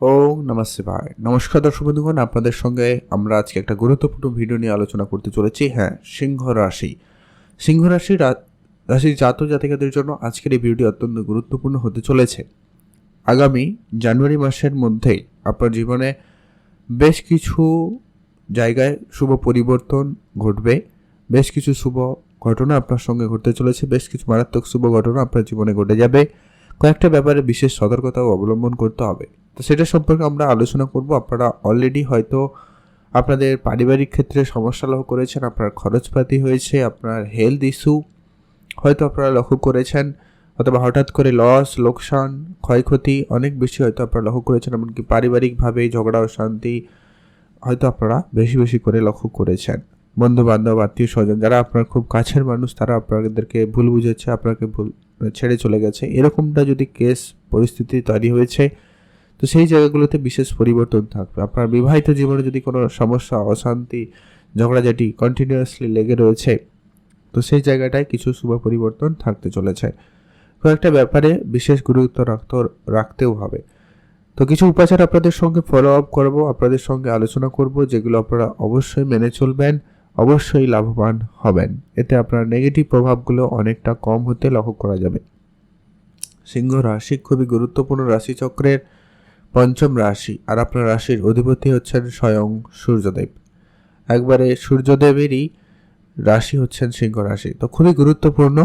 ও নমস্তে ভাই নমস্কার দর্শক বন্ধুগণ, আপনাদের সঙ্গে আমরা আজকে একটা গুরুত্বপূর্ণ ভিডিও নিয়ে আলোচনা করতে চলেছি। হ্যাঁ সিংহ রাশি। সিংহ রাশি রাশির জাতক জাতিকাদের জন্য আজকের এই ভিডিওটি অত্যন্ত গুরুত্বপূর্ণ হতে চলেছে। আগামী জানুয়ারি মাসের মধ্যেই আপনার জীবনে বেশ কিছু জায়গায় শুভ পরিবর্তন ঘটবে। বেশ কিছু শুভ ঘটনা আপনার সঙ্গে ঘটতে চলেছে। বেশ কিছু মারাত্মক শুভ ঘটনা আপনার জীবনে ঘটে যাবে। কয়েকটা ব্যাপারে বিশেষ সতর্কতাও অবলম্বন করতে হবে। তো সেটা সম্পর্কে আমরা আলোচনা করব। আপনারা অলরেডি হয়তো আপনাদের পারিবারিক ক্ষেত্রে সমস্যা লক্ষ্য করেছেন, আপনার খরচপাতি হয়েছে, আপনার হেলথ ইস্যু হয়তো আপনারা লক্ষ্য করেছেন, অথবা হঠাৎ করে লস লোকসান, ক্ষয়ক্ষতি অনেক বেশি হয়তো আপনারা লক্ষ্য করেছেন, এমনকি পারিবারিকভাবে ঝগড়া অশান্তি হয়তো আপনারা বেশি বেশি করে লক্ষ্য করেছেন। বন্ধু বান্ধব আত্মীয় স্বজন, যারা আপনার খুব কাছের মানুষ, তারা আপনাদেরকে ভুল বুঝেছে, আপনাকে ভুল ছেড়ে চলে গেছে। এরকমটা যদি কেস পরিস্থিতি তৈরি হয়েছে, তো সেই জায়গাগুলোতে বিশেষ পরিবর্তন থাকবে। আপনার বিবাহিত জীবনে যদি কোনো সমস্যা, অশান্তি, ঝগড়াঝাটি কন্টিনিউয়াসলি লেগে রয়েছে, তো সেই জায়গাটায় কিছু শুভ পরিবর্তন থাকতে চলেছে। কয়েকটা ব্যাপারে বিশেষ গুরুত্ব রাখতে, রাখতেও হবে। তো কিছু উপাচার আপনাদের সঙ্গে ফলো আপ করব, আপনাদের সঙ্গে আলোচনা করব, যেগুলো আপনারা অবশ্যই মেনে চলবেন। অবশ্যই লাভবান হবেন। এতে আপনার নেগেটিভ প্রভাবগুলো অনেকটা কম হতে লক্ষ্য করা যাবে। সিংহ রাশি খুবই গুরুত্বপূর্ণ রাশিচক্রের পঞ্চম রাশি, আর আপনার রাশির অধিপতি হচ্ছেন স্বয়ং সূর্যদেব। একবারে সূর্যদেবেরই রাশি হচ্ছেন সিংহ রাশি। তো খুবই গুরুত্বপূর্ণ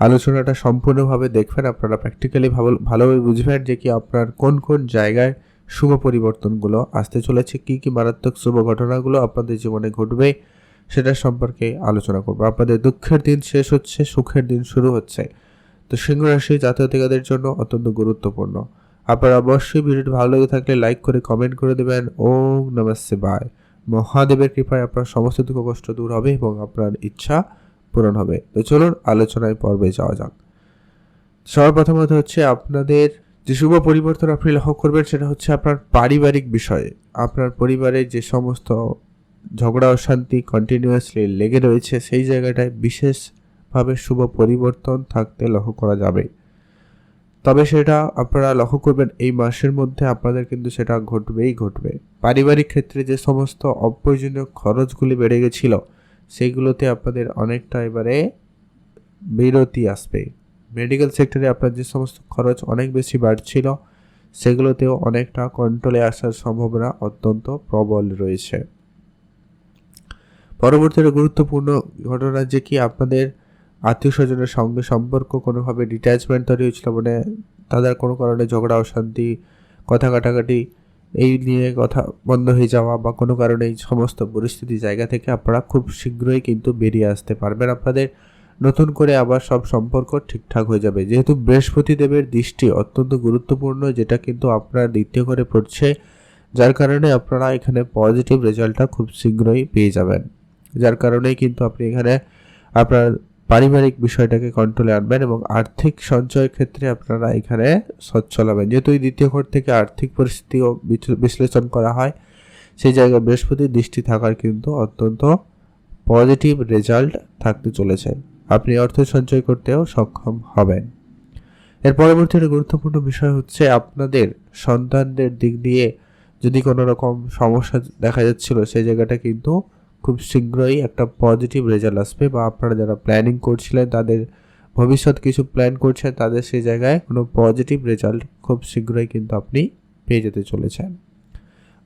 আলোচনাটা সম্পূর্ণভাবে দেখবেন, আপনারা প্র্যাকটিক্যালি ভালো ভালোভাবে বুঝবেন যে কি আপনার কোন কোন জায়গায় শুভ পরিবর্তনগুলো আসতে চলেছে, কি কি মারাত্মক শুভ ঘটনাগুলো আপনাদের জীবনে ঘটবে সেটা সম্পর্কে আলোচনা করব। আপনাদের দুঃখের দিন শেষ হচ্ছে, সুখের দিন শুরু হচ্ছে। তো সিংহ রাশি জাতীয়তিকাদের জন্য অত্যন্ত গুরুত্বপূর্ণ। আপনারা অবশ্যই ভিডিওটি ভালো লেগে থাকলে লাইক করে কমেন্ট করে দেবেন। ওম নমস্তে, বাই। মহাদেবের কৃপায় আপনার সমস্ত দুঃখ কষ্ট দূর হবে এবং আপনার ইচ্ছা পূরণ হবে। তো চলুন আলোচনায় পর্বে যাওয়া যাক। সবার প্রথমত হচ্ছে আপনাদের যে শুভ পরিবর্তন আপনি লক্ষ্য করবেন, সেটা হচ্ছে আপনার পারিবারিক বিষয়ে। আপনার পরিবারের যে সমস্ত ঝগড়া অশান্তি কন্টিনিউয়াসলি লেগে রয়েছে, সেই জায়গাটায় বিশেষভাবে শুভ পরিবর্তন থাকতে লক্ষ্য করা যাবে। তবে সেটা আপনারা লক্ষ্য করবেন, এই মাসের মধ্যে আপনাদের কিন্তু সেটা ঘটবেই ঘটবে। পারিবারিক ক্ষেত্রে যে সমস্ত অপ্রয়োজনীয় খরচগুলি বেড়ে গেছিল সেইগুলোতে আপনাদের অনেকটা এবারে বিরতি আসবে। মেডিকেল সেক্টরে আপনার যে সমস্ত খরচ অনেক বেশি বাড়ছিল, সেগুলোতেও অনেকটা কন্ট্রোলে আসার সম্ভাবনা অত্যন্ত প্রবল রয়েছে। পরবর্তীতে গুরুত্বপূর্ণ ঘটনা যে কি আপনাদের আত্মীয় স্বজনের সঙ্গে সম্পর্ক কোনোভাবে ডিট্যাচমেন্ট তৈরি হয়েছিল মানে তাদের কোনো কারণে ঝগড়া, অশান্তি, কথা কাটাকাটি এই নিয়ে কথা বন্ধ হয়ে যাওয়া বা কোনো কারণে এই সমস্ত পরিস্থিতি জায়গা থেকে আপনারা খুব শীঘ্রই কিন্তু বেরিয়ে আসতে পারবেন। আপনাদের নতুন করে আবার সব সম্পর্ক ঠিকঠাক হয়ে যাবে। যেহেতু বৃহস্পতি দেবের দৃষ্টি অত্যন্ত গুরুত্বপূর্ণ, যেটা কিন্তু আপনার দ্বিতীয় করে পড়ছে, যার কারণে আপনারা এখানে পজিটিভ রেজাল্টটা খুব শীঘ্রই পেয়ে যাবেন। যার কারণেই কিন্তু আপনি এখানে আপনার পারিবারিক বিষয়টাকে কন্ট্রোলে আনবেন এবং আর্থিক সঞ্চয়ের ক্ষেত্রে আপনারা এখানে সচ্ছল হবেন যেহেতু এই দ্বিতীয় ঘর থেকে আর্থিক পরিস্থিতিও বিশ্লেষণ করা হয়, সেই জায়গায় বৃহস্পতির দৃষ্টি থাকার কিন্তু অত্যন্ত পজিটিভ রেজাল্ট থাকতে চলেছে। আপনি অর্থ সঞ্চয় করতেও সক্ষম হবেন। এর পরবর্তী একটা গুরুত্বপূর্ণ বিষয় হচ্ছে আপনাদের সন্তানদের দিক দিয়ে যদি কোনো রকম সমস্যা দেখা যাচ্ছিল, সেই জায়গাটা কিন্তু খুব শীঘ্রই একটা পজিটিভ রেজাল্ট আসবে বা আপনারা যারা প্ল্যানিং করছিলেন, তাদের ভবিষ্যৎ কিছু প্ল্যান করছেন, তাদের সেই জায়গায় কোনো পজিটিভ রেজাল্ট খুব শীঘ্রই কিন্তু আপনি পেয়ে যেতে চলেছেন।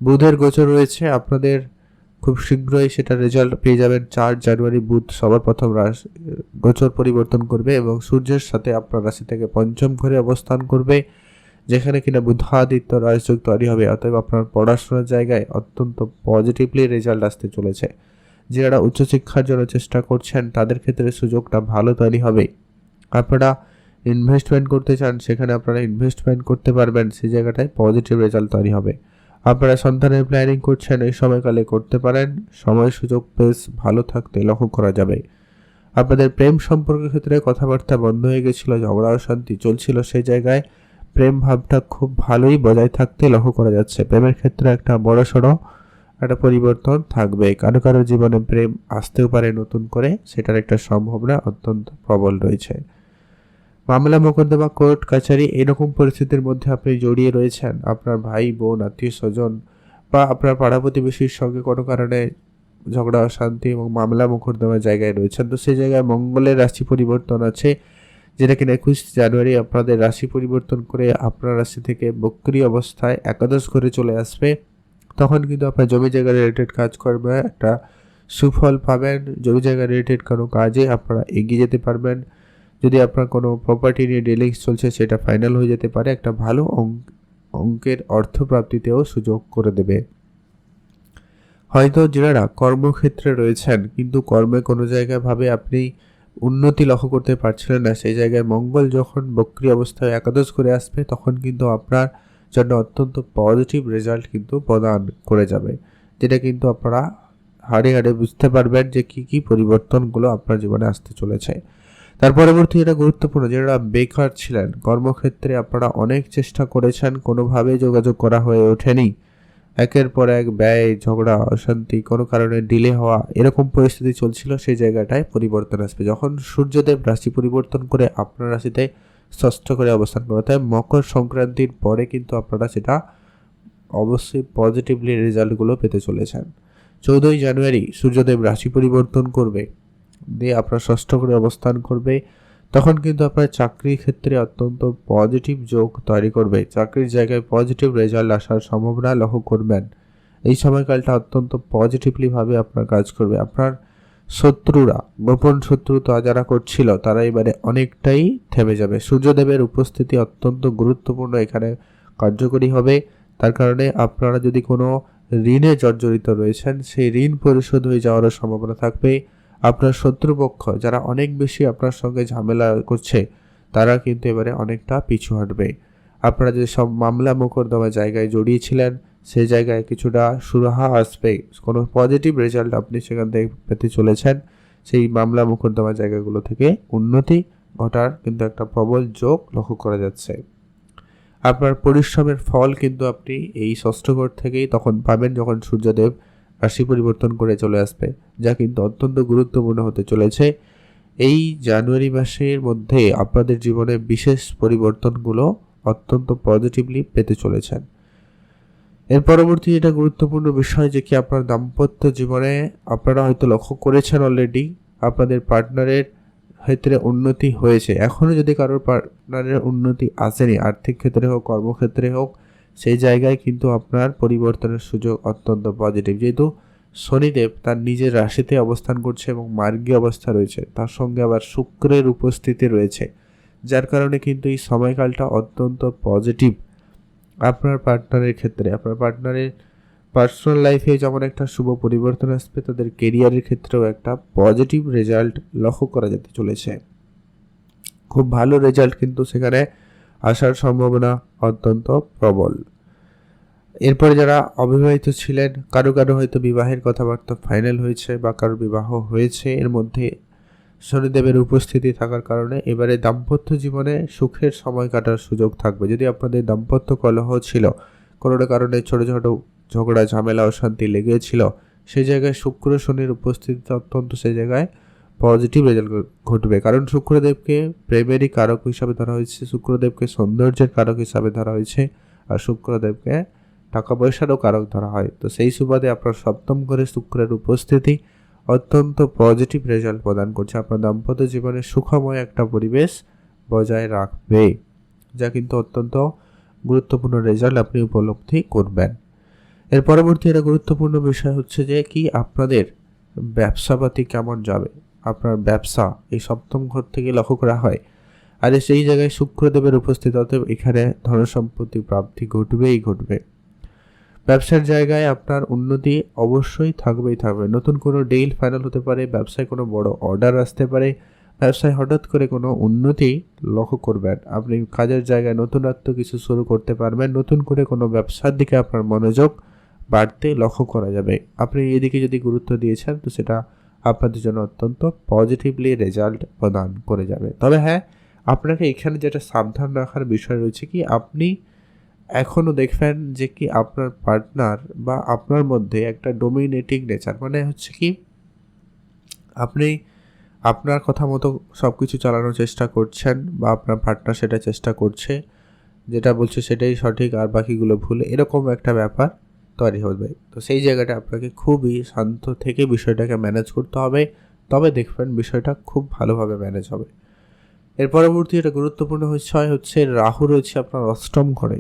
বুধের গোচর রয়েছে, আপনাদের খুব শীঘ্রই সেটা রেজাল্ট পেয়ে যাবেন। চার জানুয়ারি বুধ সবার প্রথম গোচর পরিবর্তন করবে এবং সূর্যের সাথে আপনার রাশি থেকে পঞ্চম ঘরে অবস্থান করবে, যেখানে কিনা বুদ্ধাদিত্য রাজযোগ তৈরি হবে। অতএব আপনার পড়াশোনার জায়গায় অত্যন্ত পজিটিভলি রেজাল্ট আসতে চলেছে। যারা উচ্চশিক্ষার জন্য চেষ্টা করছেন, তাদের ক্ষেত্রে সুযোগটা ভালো তৈরি হবে। আপনারা ইনভেস্টমেন্ট করতে চান, সেখানে আপনারা ইনভেস্টমেন্ট করতে পারবেন সেই জায়গাটায় পজিটিভ রেজাল্ট তৈরি হবে। আপনারা সন্তানের প্ল্যানিং করছেন, এই সময়কালে করতে পারেন। সময়, সুযোগ বেশ ভালো থাকতে লক্ষ্য করা যাবে। আপনাদের প্রেম সম্পর্কের ক্ষেত্রে কথাবার্তা বন্ধ হয়ে গেছিল, ঝগড়া, অশান্তি চলছিল, সেই জায়গায় প্রেম ভাবটা খুব ভালোই বজায় থাকতে লক্ষ্য করা যাচ্ছে। প্রেমের ক্ষেত্রে একটা বড় সড়ো একটা পরিবর্তন থাকবে। কারও কারও জীবনে প্রেম আসতেও পারে নতুন করে, সেটার একটা সম্ভাবনা অত্যন্ত প্রবল রয়েছে। মামলা মোকদ্দমা কোর্ট কাছারি এরকম পরিস্থিতির মধ্যে আপনি জড়িয়ে রয়েছেন। আপনার ভাই, বোন, আত্মীয় স্বজন বা আপনার পাড়া প্রতিবেশীর সঙ্গে কোনো কারণে ঝগড়া, অশান্তি এবং মামলা মোকদ্দমার জায়গায় রয়েছেন। তো সেই জায়গায় মঙ্গলের রাশি পরিবর্তন আছে। যেটা কিনা একুশ জানুয়ারি আপনাদের রাশি পরিবর্তন করে আপনার রাশি থেকে বক্রি অবস্থায় একাদশ ঘরে চলে আসবে। তখন কিন্তু আপনার জমি জায়গা রিলেটেড কাজ করবে, একটা সুফল পাবেন। জমি জায়গা রিলেটেড কোনো কাজে আপনারা এগিয়ে যেতে পারবেন। যদি আপনার কোনো প্রপার্টি নিয়ে ডিলিংস চলছে, সেটা ফাইনাল হয়ে যেতে পারে। একটা ভালো অঙ্কের অর্থপ্রাপ্তিতেও সুযোগ করে দেবে। হয়তো যারা কর্মক্ষেত্রে রয়েছেন, কিন্তু কর্মে কোনো জায়গায় ভাবে আপনি উন্নতি লক্ষ্য করতে পারছিলেন না, সেই জায়গায় মঙ্গল যখন বক্রি অবস্থায় একাদশ করে আসবে, তখন কিন্তু আপনার জন্য অত্যন্ত পজিটিভ রেজাল্ট কিন্তু প্রদান করে যাবে। যেটা কিন্তু আপনারা হাড়ে হাড়ে বুঝতে পারবেন যে কি কি পরিবর্তনগুলো আপনার জীবনে আসতে চলেছে। তার পরবর্তী এটা গুরুত্বপূর্ণ, যারা বেকার ছিলেন, কর্মক্ষেত্রে আপনারা অনেক চেষ্টা করেছেন, কোনোভাবে যোগাযোগ করা হয়ে ওঠেনি। একের পর এক ব্যয়, ঝগড়া, অশান্তি, কোনো কারণে ডিলে হওয়া, এরকম পরিস্থিতি চলছিল, সেই জায়গাটায় পরিবর্তন আসবে। যখন সূর্যদেব রাশি পরিবর্তন করে আপনার রাশিতে ষষ্ঠ করে অবস্থান করে তাই মকর সংক্রান্তির পরে কিন্তু আপনারা সেটা অবশ্যই পজিটিভলি রেজাল্টগুলো পেতে চলেছেন। চৌদ্দই জানুয়ারি সূর্যদেব রাশি পরিবর্তন করবে। দিয়ে আপনার ষষ্ঠ করে অবস্থান করবে। তখন কিন্তু আপনার চাকরির ক্ষেত্রে অত্যন্ত পজিটিভ যোগ তৈরি করবে। চাকরির জায়গায় পজিটিভ রেজাল্ট আসার সম্ভাবনা লক্ষ্য করবেন। এই সময়কালটা অত্যন্ত পজিটিভলিভাবে আপনার কাজ করবে। আপনার শত্রুরা, গোপন শত্রুতা যারা করছিল, তারা এবারে অনেকটাই থেমে যাবে। সূর্যদেবের উপস্থিতি অত্যন্ত গুরুত্বপূর্ণ, এখানে কার্যকরী হবে। তার কারণে আপনারা যদি কোনো ঋণে জর্জরিত রয়েছেন, সেই ঋণ পরিশোধ হয়ে যাওয়ারও সম্ভাবনা থাকবে। আপনার শত্রুপক্ষ, যারা অনেক বেশি আপনার সঙ্গে ঝামেলা করছে, তারা কিন্তু এবারে অনেকটা পিছু হাঁটবে। আপনারা যে সব মামলা মোকদ্দমা জায়গায় জড়িয়েছিলেন সেই জায়গায় কিছুটা সুরাহা আসবে। কোনো পজিটিভ রেজাল্ট আপনি সেখান থেকে পেতে চলেছেন। সেই মামলা মোকদ্দমা জায়গাগুলো থেকে উন্নতি ঘটার কিন্তু একটা প্রবল যোগ লক্ষ্য করা যাচ্ছে। আপনার পরিশ্রমের ফল কিন্তু আপনি এই ষষ্ঠ ঘর থেকেই তখন পাবেন যখন সূর্যদেব রাশি পরিবর্তন করে চলে আসবে, যা কিন্তু অত্যন্ত গুরুত্বপূর্ণ হতে চলেছে। এই জানুয়ারি মাসের মধ্যে আপনাদের জীবনে বিশেষ পরিবর্তনগুলো অত্যন্ত পজিটিভলি পেতে চলেছেন। এর পরবর্তী যেটা গুরুত্বপূর্ণ বিষয় যে কি আপনার দাম্পত্য জীবনে আপনারা হয়তো লক্ষ্য করেছেন অলরেডি আপনাদের পার্টনারের ক্ষেত্রে উন্নতি হয়েছে। এখনও যদি কারোর পার্টনারের উন্নতি আসেনি, আর্থিক ক্ষেত্রে হোক, কর্মক্ষেত্রে হোক, সেই জায়গায় কিন্তু আপনার পরিবর্তনের সুযোগ অত্যন্ত পজিটিভ যেহেতু শনিদেব তার নিজের রাশিতে অবস্থান করছে এবং মার্গীয় অবস্থা রয়েছে। তার সঙ্গে আবার শুক্রের উপস্থিতি রয়েছে। যার কারণে কিন্তু এই সময়কালটা অত্যন্ত পজিটিভ আপনার পার্টনারের ক্ষেত্রে, আপনার পার্টনারের পার্সোনাল লাইফে যেমন একটা শুভ পরিবর্তন আসবে, তাদের কেরিয়ারের ক্ষেত্রেও একটা পজিটিভ রেজাল্ট লক্ষ্য করা যেতে চলেছে। খুব ভালো রেজাল্ট কিন্তু সেখানে আসার সম্ভাবনা অত্যন্ত প্রবল। এরপরে যারা অবিবাহিত ছিলেন, কারও কারও হয়তো বিবাহের কথাবার্তা ফাইনাল হয়েছে বা কারও বিবাহ হয়েছে, এর মধ্যে শনিদেবের উপস্থিতি থাকার কারণে এবারে দাম্পত্য জীবনে সুখের সময় কাটার সুযোগ থাকবে। যদি আপনাদের দাম্পত্য কলহ ছিল কোনো কারণে ছোটো ছোটো ঝগড়া, ঝামেলা, অশান্তি লেগেছিল সেই জায়গায় শুক্র শনির উপস্থিতি অত্যন্ত সেই জায়গায় পজিটিভ রেজাল্ট ঘটবে। কারণ শুক্রদেবকে প্রেমেরই কারক হিসাবে ধরা হয়েছে, শুক্রদেবকে সৌন্দর্যের কারক হিসাবে ধরা হয়েছে আর শুক্রদেবকে টাকা পয়সারও কারক ধরা হয়। তো সেই সুবাদে আপনার সপ্তম ঘরে শুক্রের উপস্থিতি অত্যন্ত পজিটিভ রেজাল্ট প্রদান করছে। আপনার দাম্পত্য জীবনে সুখময় একটা পরিবেশ বজায় রাখবে, যা কিন্তু অত্যন্ত গুরুত্বপূর্ণ রেজাল্ট আপনি উপলব্ধি করবেন। এর পরবর্তী একটা গুরুত্বপূর্ণ বিষয় হচ্ছে যে, কি আপনাদের ব্যবসাপাতি কেমন যাবে? আপনার ব্যবসা, এই সপ্তম ঘর থেকে লক্ষ্য করা হয়। আর সেই জায়গায় শুক্রদেবের উপস্থিত, অতএব এখানে ধনসম্পত্তি প্রাপ্তি ঘটবেই ঘটবে। ব্যবসার জায়গায় আপনার উন্নতি অবশ্যই থাকবেই থাকবে। নতুন কোনো ডিল ফাইনাল হতে পারে, ব্যবসায় কোনো বড় অর্ডার আসতে পারে, ব্যবসায় হঠাৎ করে কোনো উন্নতি লক্ষ্য করবেন। আপনি কাজের জায়গায় নতুনত্ব কিছু শুরু করতে পারবেন, নতুন করে কোনো ব্যবসার দিকে আপনার মনোযোগ বাড়তে লক্ষ্য করা যাবে। আপনি এদিকে যদি গুরুত্ব দিয়েছেন, তো সেটা আপনাদের জন্য অত্যন্ত পজিটিভলি রেজাল্ট প্রদান করে যাবে। তবে হ্যাঁ আপনাকে এখানে যেটা সাবধান রাখার বিষয় রয়েছে কি, আপনি এখনও দেখবেন যে কি আপনার পার্টনার বা আপনার মধ্যে একটা ডোমিনেটিং নেচার মানে হচ্ছে কি আপনি আপনার কথা মতো সব কিছু চালানোর চেষ্টা করছেন বা আপনার পার্টনার সেটা চেষ্টা করছে, যেটা বলছে সেটাই সঠিক আর বাকিগুলো ভুল, এরকম একটা ব্যাপার তৈরি হবে। তো সেই জায়গাটা আপনাকে খুবই শান্ত থেকে বিষয়টাকে ম্যানেজ করতে হবে, তবে দেখবেন বিষয়টা খুব ভালোভাবে ম্যানেজ হবে। এর পরবর্তী এটা গুরুত্বপূর্ণ বিষয় হচ্ছে রাহু রয়েছে আপনার অষ্টম ঘরে।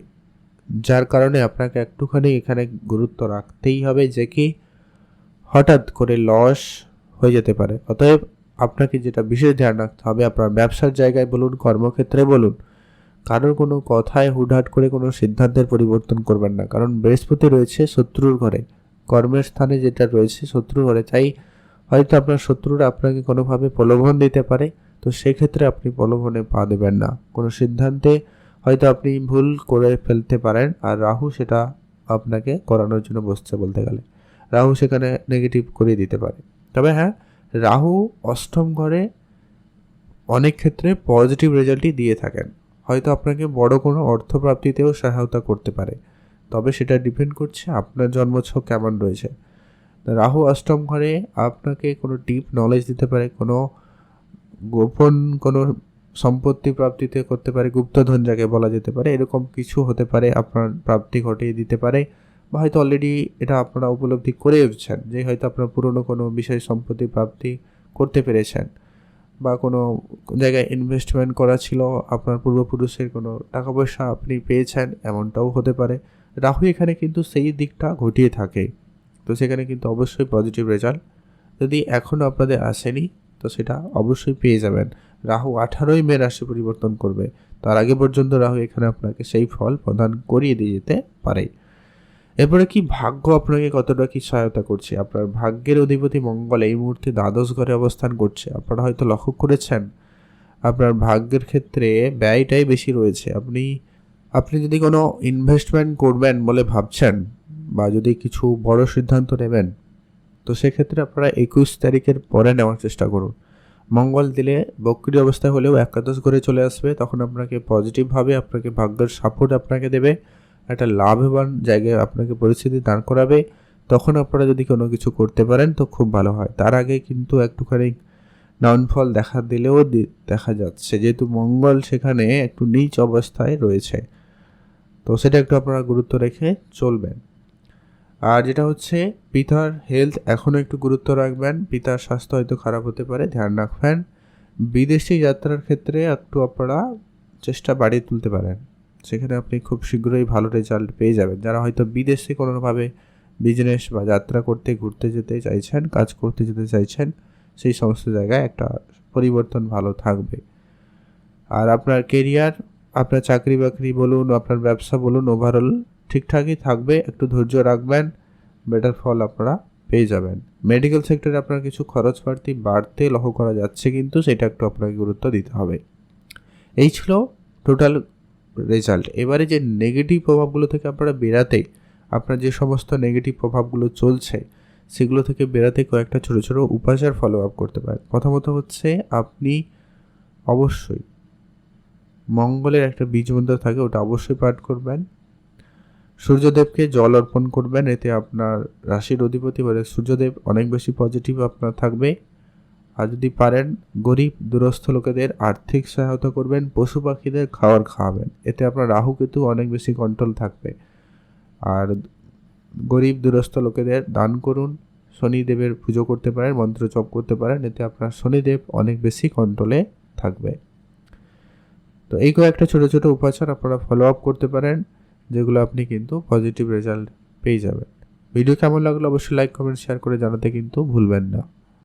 যার কারণে আপনাকে একটুখানি এখানে গুরুত্ব রাখতেই হবে যে কি হঠাৎ করে লস হয়ে যেতে পারে। অতএব আপনাকে যেটা বিশেষ ধ্যান রাখতে হবে, আপনার ব্যবসার জায়গায় বলুন, কর্মক্ষেত্রে বলুন, কারোর কোনো কথায় হুটহাট করে কোনো সিদ্ধান্তের পরিবর্তন করবেন না। কারণ বৃহস্পতি রয়েছে শত্রুর ঘরে, কর্মের স্থানে যেটা রয়েছে শত্রুর ঘরে, তাই হয়তো আপনার শত্রুরা আপনাকে কোনোভাবে প্রলোভন দিতে পারে, তো সেক্ষেত্রে আপনি প্রলোভনে পা দেবেন না। কোনো সিদ্ধান্তে হয়তো আপনি ভুল করে ফেলতে পারেন আর রাহু সেটা আপনাকে করানোর জন্য বসছে বলতে গেলে। রাহু সেখানে নেগেটিভ করে দিতে পারে। তবে হ্যাঁ রাহু অষ্টম ঘরে অনেক ক্ষেত্রে পজিটিভ রেজাল্টই দিয়ে থাকেন। হয়তো আপনাকে বড় কোনো অর্থপ্রাপ্তিতেও সহায়তা করতে পারে। তবে সেটা ডিপেন্ড করছে আপনার জন্মছক কেমন রয়েছে। রাহু অষ্টম ঘরে আপনাকে কোনো ডিপ নলেজ দিতে পারে, কোনো গোপন কোনো সম্পত্তি প্রাপ্তিতে করতে পারে, গুপ্তধন যাকে বলা যেতে পারে, এরকম কিছু হতে পারে, আপনার প্রাপ্তি ঘটিয়ে দিতে পারে, বা হয়তো অলরেডি এটা আপনারা উপলব্ধি করে এসেছেন যে হয়তো আপনার পুরনো কোনো বিষয় সম্পত্তি প্রাপ্তি করতে পেরেছেন, বা কোনো জায়গায় ইনভেস্টমেন্ট করা ছিল, আপনার পূর্বপুরুষের কোনো টাকা পয়সা আপনি পেয়েছেন, এমনটাও হতে পারে। রাহু এখানে কিন্তু সেই দিকটা ঘটিয়ে থাকে, তো সেখানে কিন্তু অবশ্যই পজিটিভ রেজাল্ট যদি এখনও আপনাদের আসেনি, তো সেটা অবশ্যই পেয়ে যাবেন। রাহু আঠারোই মে রাশি পরিবর্তন করবে। তার আগে পর্যন্ত রাহু এখানে আপনাকে সেই ফল প্রদান করিয়ে দিয়ে যেতে পারে। এরপরে কি ভাগ্য আপনাকে কতটা কি সহায়তা করছে? আপনার ভাগ্যের অধিপতি মঙ্গল এই মুহূর্তে দ্বাদশ ঘরে অবস্থান করছে। আপনারা হয়তো লক্ষ্য করেছেন, আপনার ভাগ্যের ক্ষেত্রে ব্যয়টাই বেশি রয়েছে। আপনি আপনি যদি কোনো ইনভেস্টমেন্ট করবেন বলে ভাবছেন বা যদি কিছু বড় সিদ্ধান্ত নেবেন, তো সেক্ষেত্রে আপনারা একুশ তারিখের পরে নেওয়ার চেষ্টা করুন। মঙ্গল দিলে বক্রি অবস্থায় হলেও একাদশ ঘরে চলে আসবে, তখন আপনাকে পজিটিভভাবে আপনাকে ভাগ্যের সাপোর্ট আপনাকে দেবে, একটা লাভবান জায়গায় আপনাকে পরিস্থিতি দাঁড় করাবে, তখন আপনারা যদি কোনো কিছু করতে পারেন তো খুব ভালো হয়। তার আগে কিন্তু একটুখানি ডাউনফল দেখা দিলেও দেখা যাচ্ছে, যেহেতু মঙ্গল সেখানে একটু নিচ অবস্থায় রয়েছে। তো সেটা একটু আপনারা গুরুত্ব রেখে চলবেন। আর যেটা হচ্ছে, পিতার হেলথ এখনও একটু গুরুত্ব রাখবেন। পিতার স্বাস্থ্য হয়তো খারাপ হতে পারে, ধ্যান রাখবেন। বিদেশি যাত্রার ক্ষেত্রে একটু আপনারা চেষ্টা বাড়িয়ে তুলতে পারেন। সেখানে আপনি খুব শীঘ্রই ভালো রেজাল্ট পেয়ে যাবেন। যারা হয়তো বিদেশে কোনোভাবে বিজনেস বা যাত্রা করতে, ঘুরতে যেতে চাইছেন, কাজ করতে যেতে চাইছেন, সেই সমস্ত জায়গায় একটা পরিবর্তন ভালো থাকবে। আর আপনার কেরিয়ার আপনার চাকরি বাকরি বলুন, আপনার ব্যবসা বলুন ওভারঅল ঠিকঠাকই থাকবে, একটু ধৈর্য রাখবেন বেটার ফল আপনারা পেয়ে যাবেন। মেডিকেল সেক্টরে আপনার কিছু খরচ বাড়তি বাড়তে লক্ষ্য করা যাচ্ছে কিন্তু সেটা একটু আপনাকে গুরুত্ব দিতে হবে। এই ছিল টোটাল রেজাল্ট এবারে যে নেগেটিভ প্রভাবগুলো থেকে আপনারা বেরাতে, আপনার যে সমস্ত নেগেটিভ প্রভাবগুলো চলছে, সেগুলো থেকে বেরাতে কয়েকটা ছোটো ছোটো উপাচার ফলো আপ করতে পারেন। প্রথমত হচ্ছে আপনি অবশ্যই মঙ্গলের একটা বীজ মন্ত্র থাকে, ওটা অবশ্যই পাঠ করবেন। সূর্যদেবকে জল অর্পণ করবেন, এতে আপনার রাশির অধিপতি বলে সূর্যদেব অনেক বেশি পজিটিভ আপনার থাকবে। আর যদি পারেন, গরিব, দুরস্থ লোকেদের আর্থিক সহায়তা করবেন, পশু পাখিদের খাবার খাওয়াবেন, এতে আপনার রাহু কেতু অনেক বেশি কন্ট্রোল থাকবে। আর গরিব, দুরস্থ লোকেদের দান করুন, শনিদেবের পুজো করতে পারেন, মন্ত্র জপ করতে পারেন, এতে আপনার শনিদেব অনেক বেশি কন্ট্রোলে থাকবে। তো এই কয়েকটা ছোটো ছোটো উপাচার আপনারা ফলো আপ করতে পারেন। যেগুলো আপনি কিন্তু পজিটিভ রেজাল্ট পেয়ে যাবেন। ভিডিও কেমন লাগল অবশ্যই লাইক কমেন্ট শেয়ার করে জানাতে কিন্তু ভুলবেন না।